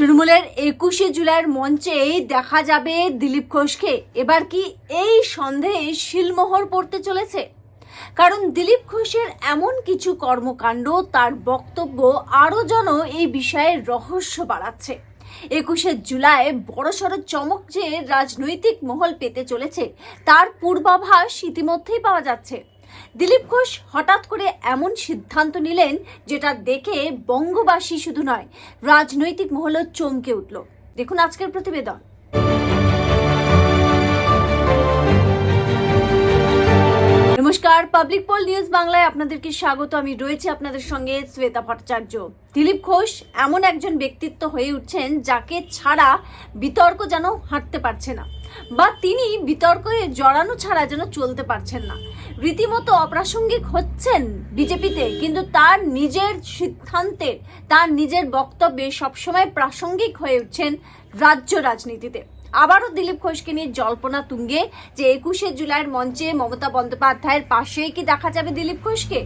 তৃণমূলের একুশে জুলাইয়ের মঞ্চেই দেখা যাবে দিলীপ ঘোষকে। এবার কি এই সন্দেহে শিলমোহর পড়তে চলেছে? কারণ দিলীপ ঘোষের এমন কিছু কর্মকাণ্ড, তার বক্তব্য আরও যেন এই বিষয়ে রহস্য বাড়াচ্ছে। একুশে জুলাই বড়সড় চমক যে রাজনৈতিক মহল পেতে চলেছে, তার পূর্বাভাস ইতিমধ্যেই পাওয়া যাচ্ছে। দিলীপ ঘোষ হঠাৎ করে এমন সিদ্ধান্ত নিলেন যেটা দেখে বঙ্গবাসী শুধু নয়, রাজনৈতিক মহলও চমকে উঠল। দেখুন আজকের প্রতিবেদন। নমস্কার, পাবলিক পোল নিউজ বাংলায় আপনাদেরকে স্বাগত। আমি রয়েছে আপনাদের সঙ্গে শ্বেতা ভট্টাচার্য। দিলীপ ঘোষ এমন একজন ব্যক্তিত্ব হয়ে উঠছেন যাকে ছাড়া বিতর্ক যেন হাঁটতে পারছে না। বা তিনি বিতর্কে জড়ানো ছাড়া যেন চলতে পারছেন না। রীতিমতো অপ্রাসঙ্গিক হচ্ছেন বিজেপিতে, কিন্তু তার নিজের সিদ্ধান্তে, তার নিজের বক্তব্যে সবসময় প্রাসঙ্গিক হয়ে উঠছেন রাজ্য রাজনীতিতে। আবারও দিলীপ ঘোষকে নিয়ে জল্পনা তুঙ্গে যে একুশে জুলাইয়ের মঞ্চে মমতা বন্দ্যোপাধ্যায়ের পাশেই কি দেখা যাবে দিলীপ ঘোষকে?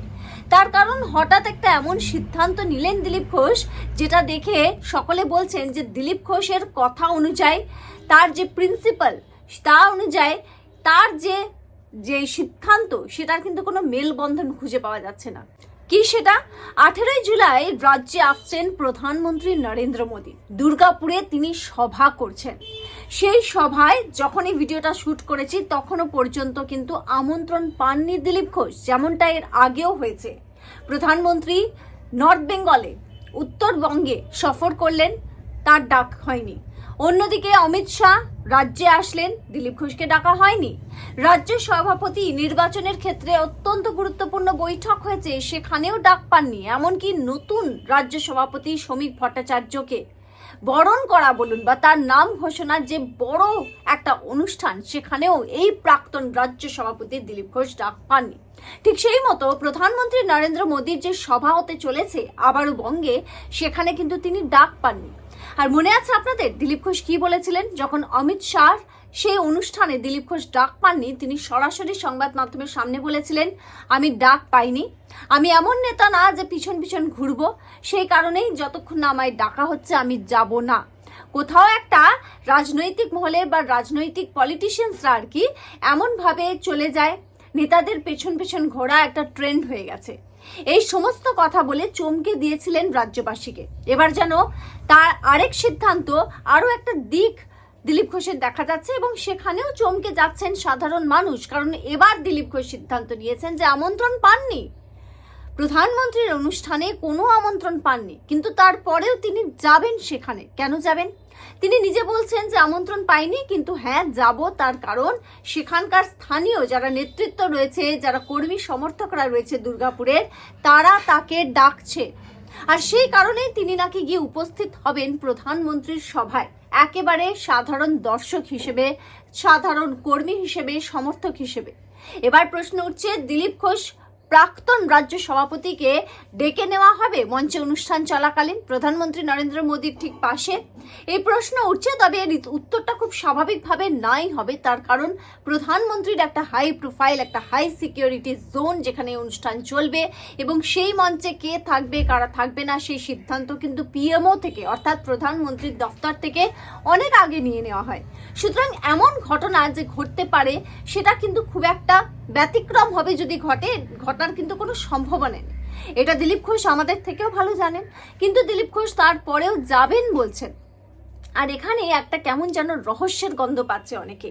তার কারণ হঠাৎ একটা এমন সিদ্ধান্ত নিলেন দিলীপ ঘোষ, যেটা দেখে সকলে বলছেন যে দিলীপ ঘোষের কথা অনুযায়ী তার যে প্রিন্সিপাল তা অনুযায়ী তার যে যে সিদ্ধান্ত, সেটার কিন্তু কোনো মেলবন্ধন খুঁজে পাওয়া যাচ্ছে না। কি সেটা? আঠেরোই জুলাই রাজ্যে আসছেন প্রধানমন্ত্রী নরেন্দ্র মোদী। দুর্গাপুরে তিনি সভা করছেন। সেই সভায় যখন এই ভিডিওটা শুট করেছি, তখনও পর্যন্ত কিন্তু আমন্ত্রণ পাননি দিলীপ ঘোষ, যেমনটা এর আগেও হয়েছে। প্রধানমন্ত্রী নর্থ বেঙ্গলে, উত্তরবঙ্গে সফর করলেন, তার ডাক হয়নি। অন্যদিকে অমিত শাহ, রাজ্যে আসলেন, দিলীপ ঘোষকে ডাকা হয়নি। রাজ্য সভাপতি নির্বাচনের ক্ষেত্রে অত্যন্ত গুরুত্বপূর্ণ বৈঠক হয়েছে, সেখানেও ডাক পাননি। এমনকি নতুন রাজ্য সভাপতি শ্রমিক ভট্টাচার্যকে বরণ করা বলুন বা তার নাম ঘোষণার যে বড় একটা অনুষ্ঠান, সেখানেও এই প্রাক্তন রাজ্য সভাপতি দিলীপ ঘোষ ডাক পাননি। ঠিক সেই মতো প্রধানমন্ত্রী নরেন্দ্র মোদীর যে সভা হতে চলেছে আবারও বঙ্গে, সেখানে কিন্তু তিনি ডাক পাননি। আর মনে আছে আপনাদের? দিলীপ ঘোষ কি বলেছিলেন? যখন অমিত শাহ সেই অনুষ্ঠানে দিলীপ ঘোষ ডাক পাননি, তিনি সরাসরি সংবাদ মাধ্যমের সামনে বলেছিলেন, আমি ডাক পাইনি। আমি এমন নেতা না যে পিছন পিছন ঘুরবো। সেই কারণেই যতক্ষণ না আমায় ডাকা হচ্ছে, আমি যাব না। কোথাও একটা রাজনৈতিক মহলে বা রাজনৈতিক পলিটিশিয়ানসরা আর কি এমনভাবে চলে যায়, নেতাদের পেছন পেছন ঘোরা একটা ট্রেন্ড হয়ে গেছে। এই সমস্ত কথা বলে চমকে দিয়েছিলেন রাজ্যবাসীকে। এবার যেন তার আরেক সিদ্ধান্ত আরও একটা দিক দিলীপ ঘোষের দেখা যাচ্ছে এবং সেখানেও চমকে যাচ্ছেন সাধারণ মানুষ। কারণ এবার দিলীপ ঘোষ সিদ্ধান্ত নিয়েছেন যে আমন্ত্রণ পাননি। প্রধানমন্ত্রীর অনুষ্ঠানে কোনো আমন্ত্রণ পাননি। কিন্তু তারপরেও তিনি যাবেন সেখানে। কেন যাবেন? তিনি নিজে বলছেন যে আমন্ত্রণ পাইনি, কিন্তু হ্যাঁ যাব তার কারণ সেখানকার স্থানীয় যারা নেতৃত্ব রয়েছে, যারা কর্মী সমর্থকরা রয়েছে দুর্গাপুরের, তারা তাকে ডাকছে। আর সেই কারণেই তিনি নাকি গিয়ে উপস্থিত হবেন প্রধানমন্ত্রীর সভায়। একেবারে সাধারণ দর্শক হিসেবে সাধারণ কর্মী হিসেবে সমর্থক হিসেবে। এবার প্রশ্ন উঠছে দিলীপ ঘোষ প্রাক্তন রাজ্য সভাপতিকে ডেকে নেওয়া হবে মঞ্চে অনুষ্ঠান চলাকালীন। প্রধানমন্ত্রী নরেন্দ্র মোদীর ঠিক পাশে। এই প্রশ্ন উঠছে, তবে এর উত্তরটা খুব স্বাভাবিকভাবে নাই হবে। তার কারণ প্রধানমন্ত্রীর একটা হাই প্রোফাইল একটা হাই সিকিউরিটি জোন যেখানে অনুষ্ঠান চলবে এবং সেই মঞ্চে কে থাকবে, কারা থাকবে না, সেই সিদ্ধান্ত কিন্তু পিএমও থেকে, অর্থাৎ প্রধানমন্ত্রীর দফতর থেকে অনেক আগে নিয়ে নেওয়া হয়। সুতরাং এমন ঘটনা যে ঘটতে পারে, সেটা কিন্তু খুব একটা ব্যতিক্রম হবে যদি ঘটে, ঘটার কিন্তু কোনো সম্ভাবনা নেই। এটা দিলীপ ঘোষ আমাদের থেকেও ভালো জানেন। কিন্তু দিলীপ ঘোষ তারপরেও যাবেন বলছেন। আর এখানে একটা কেমন যেন রহস্যের গন্ধ পাচ্ছে অনেকে।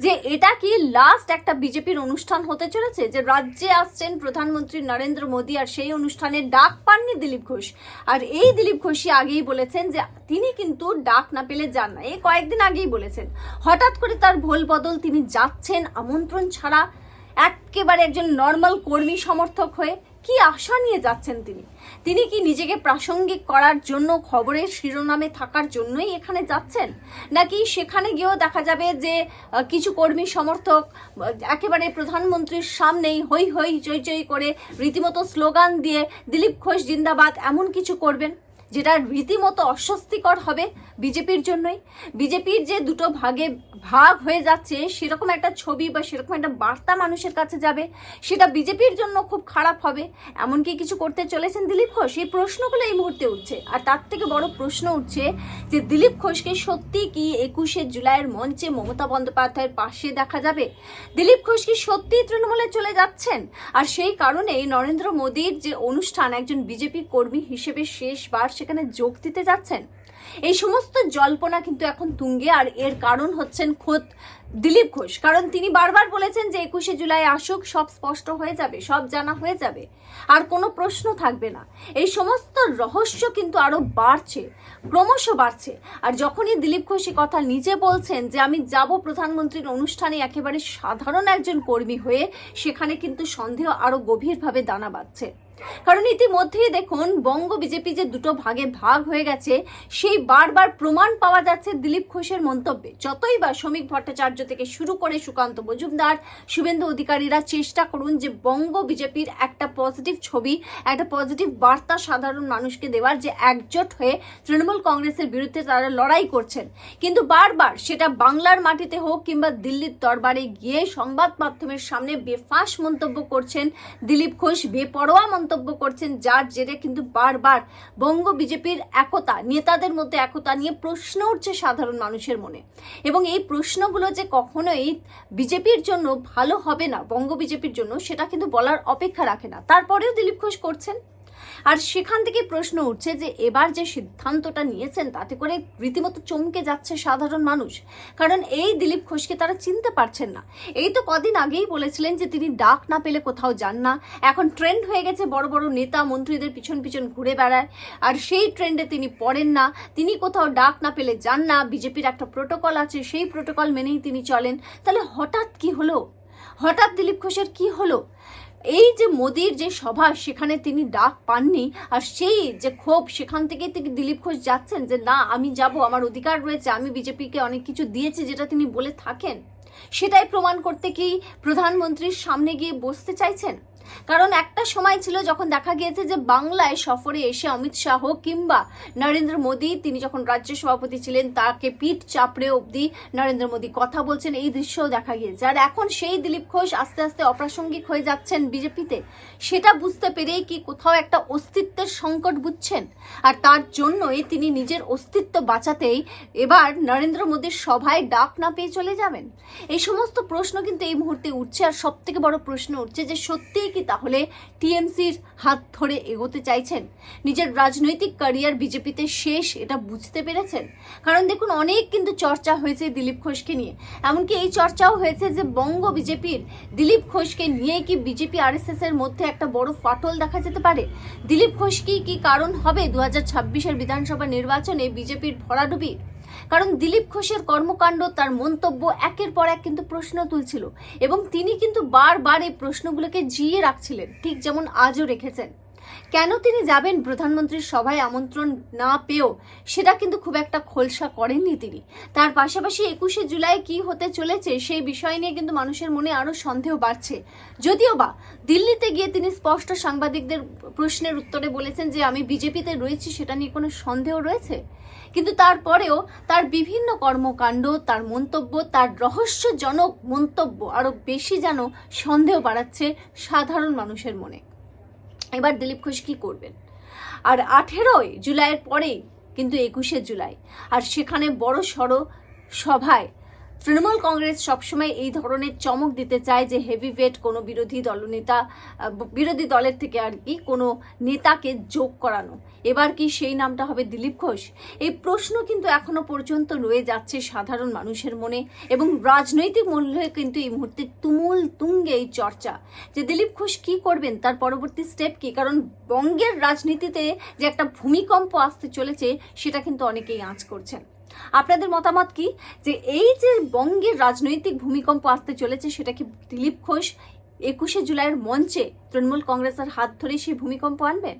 যে এটা কি লাস্ট একটা বিজেপির অনুষ্ঠান হতে চলেছে? যে রাজ্যে আসছেন প্রধানমন্ত্রী নরেন্দ্র মোদী আর সেই অনুষ্ঠানে ডাক পাননি দিলীপ ঘোষ। আর এই দিলীপ ঘোষই আগেই বলেছেন যে তিনি কিন্তু ডাক না পেলে যান না। এই কয়েকদিন আগেই বলেছেন। হঠাৎ করে তার ভোল বদল তিনি যাচ্ছেন আমন্ত্রণ ছাড়া। একেবারে একজন নর্মাল কর্মী সমর্থক হয়ে কি আশা নিয়ে যাচ্ছেন তিনি? তিনি কি নিজেকে প্রাসঙ্গিক করার জন্য খবরের শিরোনামে থাকার জন্যই এখানে যাচ্ছেন? নাকি সেখানে গিয়েও দেখা যাবে যে কিছু কর্মী সমর্থক একেবারে প্রধানমন্ত্রীর সামনেই হই হই চই চই করে রীতিমতো স্লোগান দিয়ে, দিলীপ ঘোষ জিন্দাবাদ এমন কিছু করবেন? যেটা রীতিমতো অস্বস্তিকর হবে বিজেপির জন্যই। বিজেপির যে দুটো ভাগে ভাগ হয়ে যাচ্ছে, সেরকম একটা ছবি বা সেরকম একটা বার্তা মানুষের কাছে যাবে, সেটা বিজেপির জন্য খুব খারাপ হবে। এমন কি কিছু করতে চলেছেন দিলীপ ঘোষ, এই প্রশ্নগুলো এই মুহূর্তে উঠছে। আর তার থেকে বড় প্রশ্ন উঠছে যে, দিলীপ ঘোষকে সত্যি কি একুশে জুলাইয়ের মঞ্চে মমতা বন্দ্যোপাধ্যায়ের পাশে দেখা যাবে? দিলীপ ঘোষ কি সত্যি তৃণমূলে চলে যাচ্ছেন? আর সেই কারণেই নরেন্দ্র মোদীর যে অনুষ্ঠান, একজন বিজেপি কর্মী হিসেবে শেষবার সেখানে যোগ দিতে যাচ্ছেন? এই সমস্ত জল্পনা কিন্তু এখন তুঙ্গে, আর এর কারণ হচ্ছেন খোদ দিলীপ ঘোষ। কারণ তিনি বারবার বলেছেন যে একুশে জুলাই আসুক, সব স্পষ্ট হয়ে যাবে, সব জানা হয়ে যাবে, আর কোনো প্রশ্ন থাকবে না। এই সমস্ত রহস্য কিন্তু আরও বাড়ছে, ক্রমশ বাড়ছে। আর যখনই দিলীপ ঘোষ কথা নিজে বলছেন যে আমি যাব প্রধানমন্ত্রীর অনুষ্ঠানে একেবারে সাধারণ একজন কর্মী হয়ে, সেখানে কিন্তু সন্দেহ আরও গভীরভাবে দানা বাঁধছে। কারণ ইতিমধ্যেই দেখুন, বঙ্গ বিজেপি যে দুটো ভাগে ভাগ হয়ে গেছে, সেই বারবার প্রমাণ পাওয়া যাচ্ছে দিলীপ ঘোষের মন্তব্যে। যতই বা শ্রমিক ভট্টাচার্য থেকে শুরু করে সুকান্ত মজুমদার, শুভেন্দু অধিকারীরা চেষ্টা করুন যে বঙ্গ বিজেপির একটা পজিটিভ ছবি, একটা পজিটিভ বার্তা সাধারণ মানুষকে দেওয়ার যে একজোট হয়ে তৃণমূল কংগ্রেসের বিরুদ্ধে তারা লড়াই করছেন। কিন্তু বারবার সেটা বাংলার মাটিতে হোক কিংবা দিল্লির দরবারে গিয়ে সংবাদ মাধ্যমের সামনে বেফাঁস মন্তব্য করছেন দিলীপ ঘোষ, বেপরোয়া মন্তব্য করছেন, যার জেরে কিন্তু বারবার বঙ্গ বিজেপির একতা, নেতাদের মধ্যে একতা নিয়ে প্রশ্ন উঠছে সাধারণ মানুষের মনে। এবং এই প্রশ্নগুলো যে কখনোই বিজেপির জন্য ভালো হবে না, বঙ্গ বিজেপির জন্য, সেটা কিন্তু বলার অপেক্ষা রাখে না। তারপরেও দিলীপ ঘোষ করছেন আর সেখান থেকে প্রশ্ন উঠছে যে এবার যে সিদ্ধান্তটা নিয়েছেন, তাতে করে রীতিমতো চমকে যাচ্ছে সাধারণ মানুষ। কারণ এই দিলীপ ঘোষকে তারা চিনতে পারছেন না। এই তো কদিন আগেই বলেছিলেন যে তিনি ডাক না পেলে কোথাও যান না। এখন ট্রেন্ড হয়ে গেছে বড় বড় নেতা মন্ত্রীদের পিছন পিছন ঘুরে বেড়ায়। আর সেই ট্রেন্ডে তিনি পড়েন না। তিনি কোথাও ডাক না পেলে যান না। বিজেপির একটা প্রোটোকল আছে, সেই প্রোটোকল মেনেই তিনি চলেন। তাহলে হঠাৎ কি হলো? হঠাৎ দিলীপ ঘোষের কি হলো? এই যে মোদির যে সভা, সেখানে তিনি ডাক পাননি আর সেই যে ক্ষোভ, সেখান থেকেই তিনি দিলীপ ঘোষ যাচ্ছেন যে, না, আমি যাব, আমার অধিকার রয়েছে, আমি বিজেপিকে অনেক কিছু দিয়েছি যেটা তিনি বলে থাকেন। সেটাই প্রমাণ করতে কি প্রধানমন্ত্রীর সামনে গিয়ে বসতে চাইছেন? কারণ একটা সময় ছিল যখন দেখা গিয়েছে যে বাংলায় সফরে এসে অমিত শাহ কিংবা নরেন্দ্র মোদী, তিনি যখন রাজ্য সভাপতি ছিলেন, তাকে পিঠ চাপড়ে অবধি নরেন্দ্র মোদী কথা বলছেন, এই দৃশ্যও দেখা গিয়েছে। আর এখন সেই দিলীপ ঘোষ আস্তে আস্তে অপ্রাসঙ্গিক হয়ে যাচ্ছেন বিজেপিতে। সেটা বুঝতে পেরেই কি কোথাও একটা অস্তিত্বের সংকট বুঝছেন? আর তার জন্যই তিনি নিজের অস্তিত্ব বাঁচাতেই এবার নরেন্দ্র মোদীর সভায় ডাক না পেয়ে চলে যাবেন। এই সমস্ত প্রশ্ন কিন্তু এই মুহূর্তে উঠছে, আর সব থেকে বড় প্রশ্ন উঠছে যে সত্যিই কি তাহলে টিএমসির হাত ধরে এগোতে চাইছেন? নিজের রাজনৈতিক ক্যারিয়ার বিজেপিতে শেষ, এটা বুঝতে পেরেছেন? কারণ দেখুন, অনেক কিন্তু চর্চা হয়েছে দিলীপ ঘোষকে নিয়ে। এমনকি এই চর্চাও হয়েছে যে বঙ্গ বিজেপির দিলীপ ঘোষকে নিয়ে কি বিজেপি আরএসএস এর মধ্যে একটা বড় ফাটল দেখা যেতে পারে? দিলীপ ঘোষ কি কি কারণ হবে দু হাজার ছাব্বিশের বিধানসভা নির্বাচনে বিজেপির ভরাডুবি? কারণ দিলীপ ঘোষের কর্মকাণ্ড, তার মন্তব্য একের পর এক কিন্তু প্রশ্ন তুলছিল এবং তিনি কিন্তু বারবার এই প্রশ্নগুলোকে জিয়ে রাখছিলেন, ঠিক যেমন আজও রেখেছেন। কেন তিনি যাবেন প্রধানমন্ত্রীর সভায় আমন্ত্রণ না পেয়েও? সেটা কিন্তু খুব একটা খোলসা করেননি তিনি। তার পাশাপাশি একুশে জুলাই কি হতে চলেছে সেই বিষয় নিয়ে কিন্তু মানুষের মনে আরও সন্দেহ বাড়ছে। যদিও বা দিল্লিতে গিয়ে তিনি স্পষ্ট সাংবাদিকদের প্রশ্নের উত্তরে বলেছেন যে আমি বিজেপিতে রয়েছি, সেটা নিয়ে কোনো সন্দেহ রয়েছে? কিন্তু তারপরেও তার বিভিন্ন কর্মকাণ্ড, তার মন্তব্য, তার রহস্যজনক মন্তব্য আরও বেশি যেন সন্দেহ বাড়াচ্ছে সাধারণ মানুষের মনে। এবার দিলীপ ঘোষ কি করবেন? আর আঠেরোই জুলাইয়ের পরেই, কিন্তু একুশে জুলাই, আর সেখানে বড় সড়ো সভায় তৃণমূল কংগ্রেস সবসময় এই ধরনের চমক দিতে চায় যে হেভি ওয়েট কোনো বিরোধী দলনেতা বিরোধী দলের থেকে আর কি কোনো নেতাকে যোগ করানো। এবার কি সেই নামটা হবে দিলীপ ঘোষ? এই প্রশ্ন কিন্তু এখনও পর্যন্ত রয়ে যাচ্ছে সাধারণ মানুষের মনে এবং রাজনৈতিক মূল্যে কিন্তু এই মুহূর্তে তুমুল তুঙ্গে এই চর্চা। যে দিলীপ ঘোষ কি করবেন, তার পরবর্তী স্টেপ কি? কারণ বঙ্গের রাজনীতিতে যে একটা ভূমিকম্প আসতে চলেছে, সেটা কিন্তু অনেকেই আঁচ করছেন। আপনাদের মতামত কি? যে এই যে বঙ্গের রাজনৈতিক ভূমিকম্প আসতে চলেছে, সেটা কি দিলীপ ঘোষ একুশে জুলাইয়ের মঞ্চে তৃণমূল কংগ্রেসের হাত ধরে সেই ভূমিকম্প আনবে?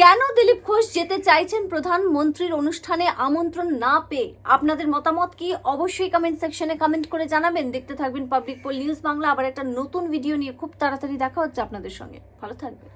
কেন দিলীপ ঘোষ যেতে চাইছেন প্রধানমন্ত্রীর অনুষ্ঠানে আমন্ত্রণ না পেয়ে? আপনাদের মতামত কি? অবশ্যই কমেন্ট সেকশনে কমেন্ট করে জানাবেন। দেখতে থাকবেন পাবলিক পোল নিউজ বাংলা আবার একটা নতুন ভিডিও নিয়ে খুব তাড়াতাড়ি দেখা হচ্ছে আপনাদের সঙ্গে। ভালো থাকবেন।